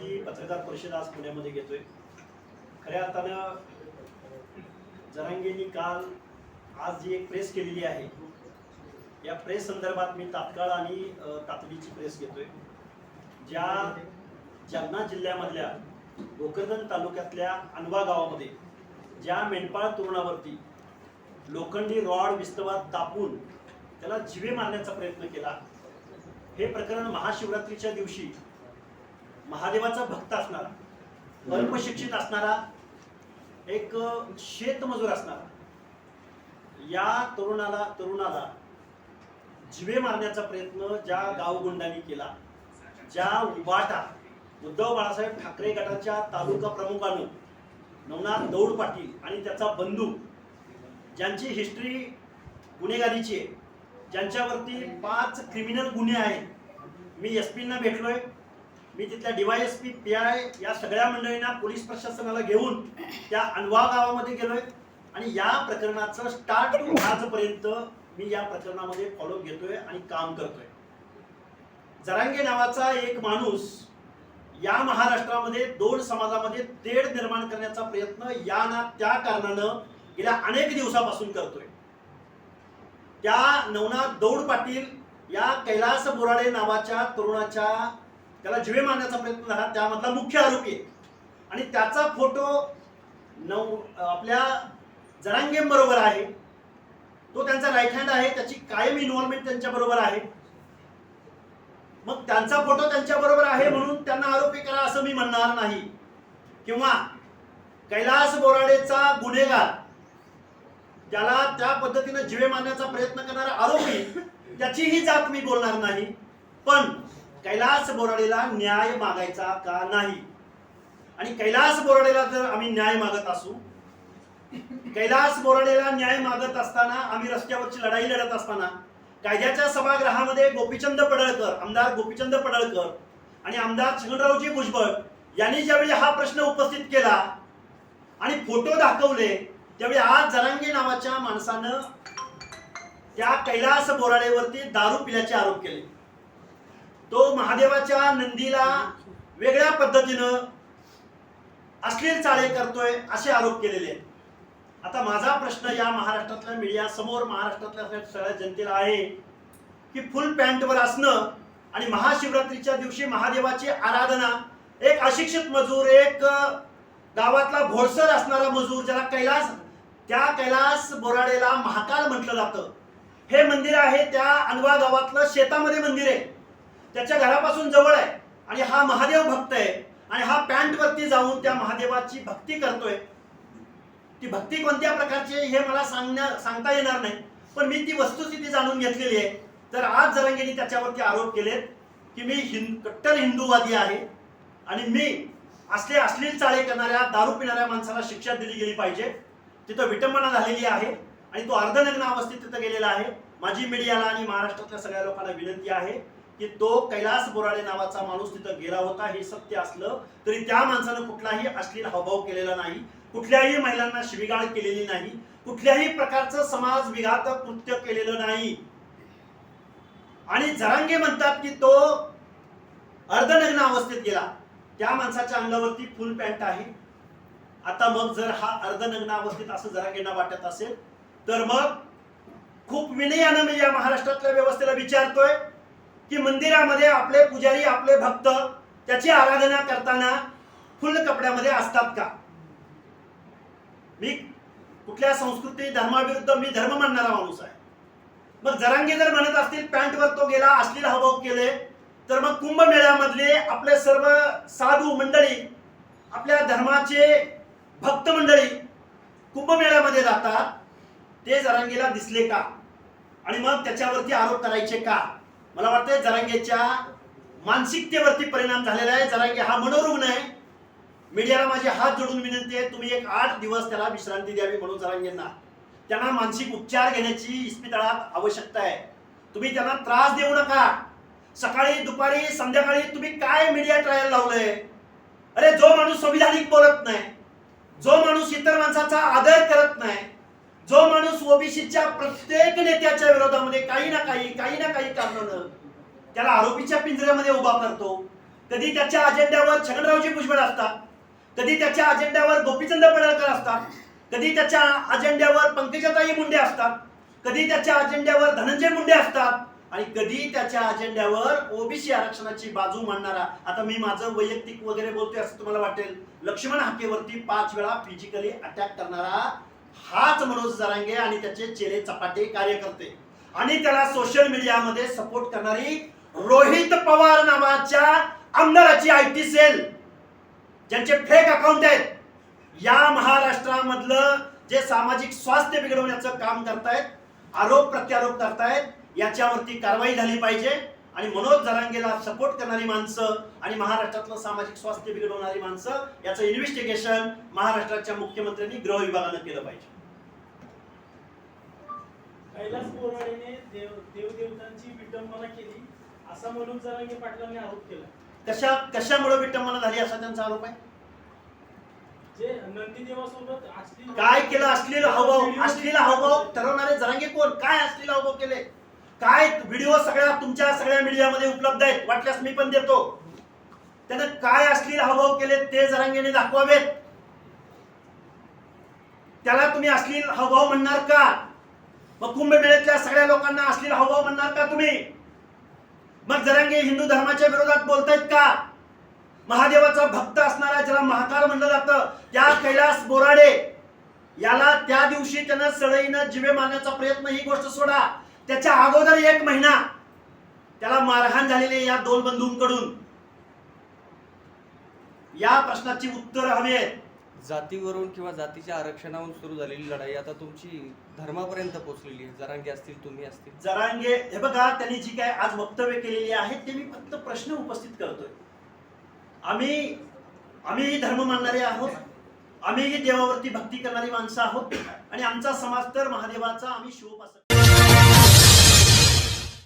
ही पत्रकार परिषद आज पुण्यामध्ये घेतोय. खऱ्या अर्थानं जरांगेंनी काल आज जी एक प्रेस केलेली आहे या प्रेस संदर्भात मी तात्काळ आणि तातडीची प्रेस घेतोय. ज्या जालना जिल्ह्यामधल्या भोकरदन तालुक्यातल्या अनवा गावामध्ये ज्या मेंढपाळ तरुणावरती लोखंडी रॉड विस्तवात तापून त्याला जिवे मारण्याचा प्रयत्न केला हे प्रकरण महाशिवरात्रीच्या दिवशी महादेवाचा भक्त असणारा अल्पशिक्षित असणारा एक शेतमजूर असणारा या तरुणाला तरुणाला जिवे मारण्याचा प्रयत्न ज्या गावगुंडांनी केला ज्या उबाटा उद्धव बाळासाहेब ठाकरे गटाच्या तालुका प्रमुखानं नवनाथ दौड पाटील आणि त्याचा बंधू ज्यांची हिस्ट्री गुन्हेगारीची आहे ज्यांच्यावरती पाच क्रिमिनल गुन्हे आहेत मी एस पींना भेटलोय मी तिथल्या डीवायएसपी पी आय या सगळ्या मंडळींना पोलीस प्रशासनाला घेऊन त्या अनवा गावामध्ये गेलोय. आणि या प्रकरणाचं स्टार्ट टू आजपर्यंत मी या प्रकरणामध्ये फॉलो घेतोय आणि काम करतोय. जरांगे नावाचा एक माणूस या महाराष्ट्रामध्ये दोन समाजामध्ये तेढ निर्माण करण्याचा प्रयत्न या ना त्या कारणानं गेल्या अनेक दिवसापासून करतोय. त्या नवनाथ दौड पाटील या कैलास बोराडे नावाच्या तरुणाच्या त्याला जिवे मारण्याचा प्रयत्न झाला. त्यामधला मुख्य आरोपी आहे. आणि त्याचा फोटो नऊ आपल्या जरांगेंबरोबर आहे. तो त्यांचा राईट हँड आहे. त्याची कायम इन्व्हॉल्वमेंट त्यांच्या बरोबर आहे. मग त्यांचा फोटो त्यांच्या बरोबर आहे म्हणून त्यांना आरोपी करा असं मी म्हणणार नाही. किंवा कैलास बोराडेचा गुन्हेगार ज्याला त्या पद्धतीनं जिवे मारण्याचा प्रयत्न करणारा आरोपी त्याचीही जात मी बोलणार नाही. पण कैलास बोराडेला न्याय मागायचा का नाही? आणि कैलास बोराडेला जर आम्ही न्याय मागत असू कैलास बोराडेला न्याय मागत असताना आम्ही रस्त्यावरची लढाई लढत असताना कायद्याच्या सभागृहामध्ये गोपीचंद पडळकर आमदार गोपीचंद पडळकर आणि आमदार छगनरावजी भुजबळ यांनी ज्यावेळी हा प्रश्न उपस्थित केला आणि फोटो दाखवले त्यावेळी आज जरांगे नावाच्या माणसानं त्या कैलास बोराडेवरती दारू पिल्याचे आरोप केले. तो महादेवाच्या नंदीला वेगळ्या पद्धतीनं अश्लील चाळे करतोय असे आरोप केलेले. आहेत आता माझा प्रश्न या महाराष्ट्रातल्या मीडिया समोर महाराष्ट्रातल्या सगळ्या जनतेला आहे की फुल पॅन्टवर असणं आणि महाशिवरात्रीच्या दिवशी महादेवाची आराधना एक अशिक्षित मजूर एक गावातला भोळसर असणारा मजूर ज्याला कैलास त्या कैलास बोराडेला महाकाल म्हटलं जातं. हे मंदिर आहे त्या अनवा गावातलं शेतामध्ये मंदिर आहे. त्याच्या घरापासून जवळ आहे. आणि हा महादेव भक्त आहे. आणि हा पॅन्ट वरती जाऊन त्या महादेवाची भक्ती करतोय. ती भक्ती कोणत्या प्रकारची आहे हे मला सांगण्या सांगता येणार नाही. पण मी ती वस्तुस्थिती जाणून घेतलेली आहे. तर आज जरांगेनी त्याच्यावरती आरोप केलेत की मी हिंद कट्टर हिंदूवादी आहे. आणि मी असले अश्लील चाळे करणाऱ्या दारू पिणाऱ्या माणसाला शिक्षा दिली गेली पाहिजे. तिथं विटंबना झालेली आहे. आणि तो अर्धनग्न अवस्थेत तिथं गेलेला आहे. माझी मीडियाला आणि महाराष्ट्रातल्या सगळ्या लोकांना विनंती आहे. की तो कैलास बोराडे नावाचा माणूस तिथं गेला होता हे सत्य असलं तरी त्या माणसानं कुठलाही अश्लील हावभाव केलेला नाही कुठल्याही महिलांना शिवीगाळ केलेली नाही कुठल्याही प्रकारचं समाज विघातक कृत्य केलेलं नाही. आणि जरांगे म्हणतात की तो अर्धनग्न अवस्थेत गेला. त्या माणसाच्या अंगावरती फुल पॅन्ट आहे. आता मग जर हा अर्धनग्न अवस्थेत असं जरांगेंना वाटत असेल तर मग खूप विनयानं मी या महाराष्ट्रातल्या व्यवस्थेला विचारतोय. की मंदिरामध्ये आपले पुजारी आपले भक्त त्याची आराधना करताना फुल कपड्यामध्ये असतात का? मी कुठल्या संस्कृती धर्माविरुद्ध मी धर्म मानणारा माणूस आहे. मग जरांगे जर म्हणत असतील पॅन्टवर तो गेला अश्लील हावभाव केले तर मग कुंभमेळ्यामधले आपले सर्व साधू मंडळी आपल्या धर्माचे भक्त मंडळी कुंभमेळ्यामध्ये जातात ते जरांगीला दिसले का? आणि मग त्याच्यावरती आरोप करायचे का? मला वाटतंय जरांगेच्या मानसिकतेवरती परिणाम झालेला आहे. जरांगे हा मनोरुग्ण आहे. मीडियाला माझी हात जोडून विनंती आहे तुम्ही एक आठ दिवस त्याला विश्रांती द्यावी म्हणून जरांगेंना. त्यांना मानसिक उपचार घेण्याची इस्पितळात आवश्यकता आहे. तुम्ही त्यांना त्रास देऊ नका. सकाळी दुपारी संध्याकाळी तुम्ही काय मीडिया ट्रायल लावलंय? अरे जो माणूस संविधानिक बोलत नाही जो माणूस इतर माणसाचा आदर करत नाही जो माणूस ओबीसीच्या प्रत्येक नेत्याच्या विरोधामध्ये काही ना काही काही ना काही कारणानं त्याला आरोपीच्या पिंजऱ्यामध्ये उभा करतो कधी त्याच्या अजेंड्यावर छगनरावजी भुजबळ असतात कधी त्याच्या अजेंड्यावर गोपीचंद पडळकर असतात कधी त्याच्या अजेंड्यावर पंकजाताई मुंडे असतात कधी त्याच्या अजेंड्यावर धनंजय मुंडे असतात आणि कधी त्याच्या अजेंड्यावर ओबीसी आरक्षणाची बाजू मांडणारा आता मी माझं वैयक्तिक वगैरे बोलतोय असं तुम्हाला वाटेल लक्ष्मण हाकेवरती पाच वेळा फिजिकली अटॅक करणारा हाच मनोज जरांगे आणि त्याचे चेले चपाटे कार्यकर्ते. आणि त्याला सोशल मीडियामध्ये सपोर्ट करणारी रोहित पवार नावाच्या आमदाराची आय टी सेल ज्यांचे फेक अकाउंट आहेत. या महाराष्ट्रामधलं जे सामाजिक स्वास्थ्य बिघडवण्याचं काम करतायत आरोप प्रत्यारोप करतायत याच्यावरती कारवाई झाली पाहिजे. आणि मनोज जरांगेला सपोर्ट करणारी माणसं आणि महाराष्ट्रातलं सामाजिक स्वास्थ्य बिघडवणारी माणसं याचं इन्व्हेस्टिगेशन महाराष्ट्राच्या मुख्यमंत्र्यांनी गृह विभागानं केलं पाहिजे. कैलास बोराडेने देव देवदेवतांची विटंबना केली असा मनोज जरांगे पाटलांनी आरोप केला. कशा कशामुळे विटंबना झाली असा त्यांचा आरोप आहे? जे नंदीदेवासोबत असली काय केलं? असलेलं हावभाव असलेला हावभाव ठरवणारे जरांगे कोण? काय असलेला हावभाव केले? काय व्हिडिओ सगळ्या तुमच्या सगळ्या मीडियामध्ये उपलब्ध आहेत? वाटल्यास मी पण देतो. त्यानं काय असलेले हावभाव केले ते जरांगेने दाखवावेत. त्याला तुम्ही अश्लील हावभाव म्हणणार का? मग कुंभमेळ्यातल्या सगळ्या लोकांना अश्लील हावभाव म्हणणार का तुम्ही? मग जरांगे हिंदू धर्माच्या विरोधात बोलतायत का? महादेवाचा भक्त असणारा ज्याला महाकाल म्हणलं जातं त्या कैलास बोराडे याला त्या दिवशी त्यानं सळईनं जिवे मारण्याचा प्रयत्न ही गोष्ट सोडा. त्याच्या अगोदर एक महिना त्याला मारहाण झालेले या दोन बंधूंकडून. या प्रश्नाची उत्तर हवी आहेत. जातीवरून किंवा जातीच्या आरक्षणावरून सुरू झालेली लढाई आता तुमची धर्मापर्यंत पोहोचलेली आहे. जरांगे असतील तुम्ही असतील. जरांगे हे बघा त्यांनी जी काय आज वक्तव्य केलेली आहेत ते मी फक्त प्रश्न उपस्थित करतोय. आम्ही आम्हीही धर्म मानणारे आहोत. आम्हीही देवावरती भक्ती करणारी माणसं आहोत. आणि आमचा समाज तर महादेवाचा आम्ही शिवोपासक